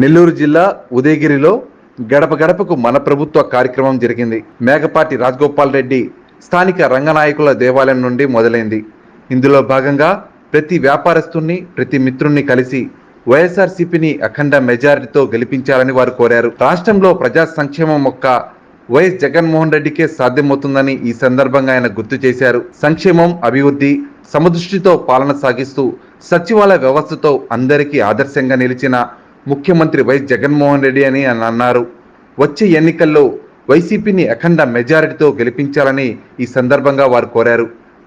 నెల్లూరు జిల్లా ఉదయగిరిలో గడప గడపకు మన ప్రభుత్వ కార్యక్రమం జరిగింది. మేకపాటి రాజగోపాల్ రెడ్డి స్థానిక రంగనాయకుల దేవాలయం నుండి మొదలైంది. ఇందులో భాగంగా ప్రతి వ్యాపారస్తుని ప్రతి మిత్రుణ్ణి కలిసి వైఎస్ఆర్సీపీని అఖండ మెజారిటీతో గెలిపించాలని వారు కోరారు. రాష్ట్రంలో ప్రజా సంక్షేమం యొక్క వైఎస్ జగన్మోహన్ రెడ్డికే సాధ్యమవుతుందని ఈ సందర్భంగా ఆయన గుర్తు చేశారు. సంక్షేమం అభివృద్ధి సమదృష్టితో పాలన సాగిస్తూ సచివాలయ వ్యవస్థతో అందరికీ ఆదర్శంగా నిలిచిన ముఖ్యమంత్రి వైఎస్ జగన్మోహన్ రెడ్డి అని అన్నారు. వచ్చే ఎన్నికల్లో వైసీపీని అఖండ మెజారిటీతో గెలిపించాలని ఈ సందర్భంగా వారు కోరారు.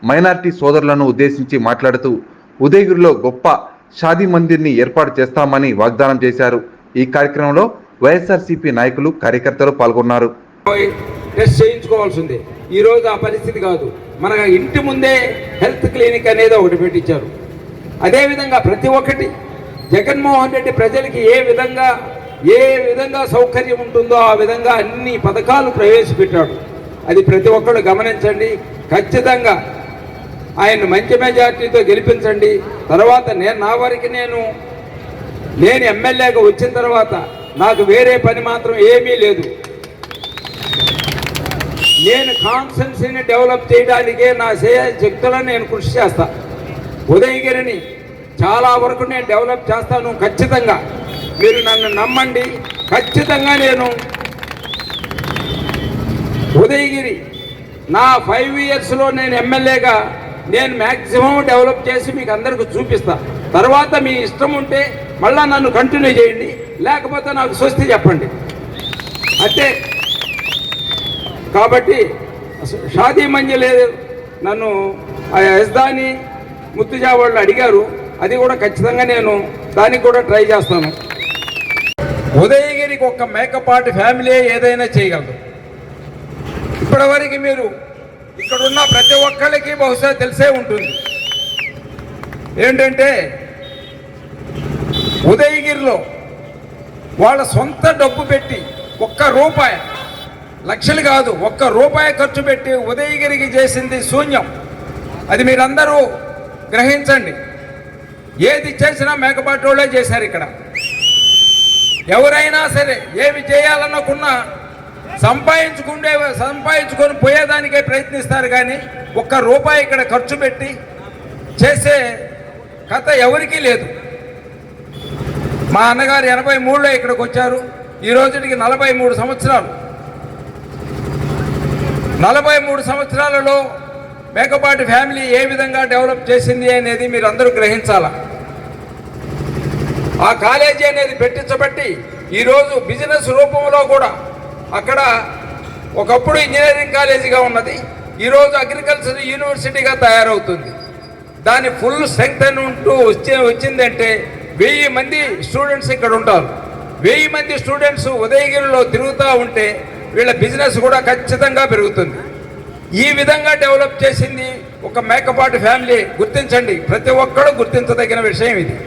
మైనార్టీ సోదరులను ఉద్దేశించి మాట్లాడుతూ ఉదయగిరిలో గొప్ప షాదీ మందిర్ని ఏర్పాటు చేస్తామని వాగ్దానం చేశారు. ఈ కార్యక్రమంలో వైఎస్ఆర్సీపీ నాయకులు కార్యకర్తలు పాల్గొన్నారు. పోయి టెస్ట్ చేయించుకోవాల్సిందే. ఈరోజు ఈ రోజు ఆ పరిస్థితి కాదు. మన ఇంటి ముందే హెల్త్ క్లినిక్ అనేది ఒకటి పెట్టించారు. అదేవిధంగా ప్రతి ఒక్కటి జగన్మోహన్ రెడ్డి ప్రజలకి ఏ విధంగా ఏ విధంగా సౌకర్యం ఉంటుందో ఆ విధంగా అన్ని పథకాలు ప్రవేశపెట్టాడు. అది ప్రతి ఒక్కరు గమనించండి. ఖచ్చితంగా ఆయన మంచి మెజార్టీతో గెలిపించండి. తర్వాత నేను నా వరకు నేను నేను ఎమ్మెల్యేగా వచ్చిన తర్వాత నాకు వేరే పని మాత్రం ఏమీ లేదు. నేను కాన్సెన్సీని డెవలప్ చేయడానికే నా శక్తులను నేను కృషి చేస్తా. ఉదయగిరిని చాలా వరకు నేను డెవలప్ చేస్తాను ఖచ్చితంగా. మీరు నన్ను నమ్మండి. ఖచ్చితంగా నేను ఉదయగిరి నా ఫైవ్ ఇయర్స్లో నేను ఎమ్మెల్యేగా నేను మ్యాక్సిమం డెవలప్ చేసి మీకు అందరికి చూపిస్తా. తర్వాత మీ ఇష్టం ఉంటే మళ్ళా నన్ను కంటిన్యూ చేయండి. లేకపోతే నాకు స్వస్తి చెప్పండి. అంటే కాబట్టి షాదీ మంజి లేదు. నన్ను ఆ యజ్దాని ముత్తుజా వాళ్ళు అడిగారు. అది కూడా ఖచ్చితంగా నేను దానికి కూడా ట్రై చేస్తాను. ఉదయగిరికి ఒక మేకపాటి ఫ్యామిలీ ఏదైనా చేయగలదు. ఇప్పటివరకు మీరు ఇక్కడున్న ప్రతి ఒక్కరికి బహుశా తెలిసే ఉంటుంది. ఏంటంటే ఉదయగిరిలో వాళ్ళ సొంత డబ్బు పెట్టి ఒక్క రూపాయి లక్షలు కాదు ఒక్క రూపాయి ఖర్చు పెట్టి ఉదయగిరికి చేసింది శూన్యం. అది మీరందరూ గ్రహించండి. ఏది చేసినా మేకపాటోళ్ళే చేశారు ఇక్కడ. ఎవరైనా సరే ఏమి చేయాలనుకున్నా సంపాదించుకుంటే సంపాదించుకొని పోయేదానికే ప్రయత్నిస్తారు కానీ ఒక్క రూపాయి ఇక్కడ ఖర్చు పెట్టి చేసే కథ ఎవరికీ లేదు. మా అన్నగారు ఎనభై మూడులో ఇక్కడికి వచ్చారు. ఈ రోజుకి నలభై మూడు సంవత్సరాలు. నలభై మూడు సంవత్సరాలలో మేకపాటి ఫ్యామిలీ ఏ విధంగా డెవలప్ చేసింది అనేది మీరు అందరూ గ్రహించాలా? ఆ కాలేజీ అనేది పెట్టించబట్టి ఈరోజు బిజినెస్ రూపంలో కూడా అక్కడ ఒకప్పుడు ఇంజనీరింగ్ కాలేజీగా ఉన్నది. ఈరోజు అగ్రికల్చర్ యూనివర్సిటీగా తయారవుతుంది. దాని ఫుల్ స్ట్రెంగ్త్ అని ఉంటూ వచ్చే వచ్చిందంటే వెయ్యి మంది స్టూడెంట్స్ ఇక్కడ ఉంటారు. వెయ్యి మంది స్టూడెంట్స్ ఉదయగిరిలో తిరుగుతూ ఉంటే వీళ్ళ బిజినెస్ కూడా ఖచ్చితంగా పెరుగుతుంది. ఈ విధంగా డెవలప్ చేసింది ఒక మేకపాటి ఫ్యామిలీ. గుర్తించండి ప్రతి ఒక్కరూ గుర్తించదగిన విషయం ఇది.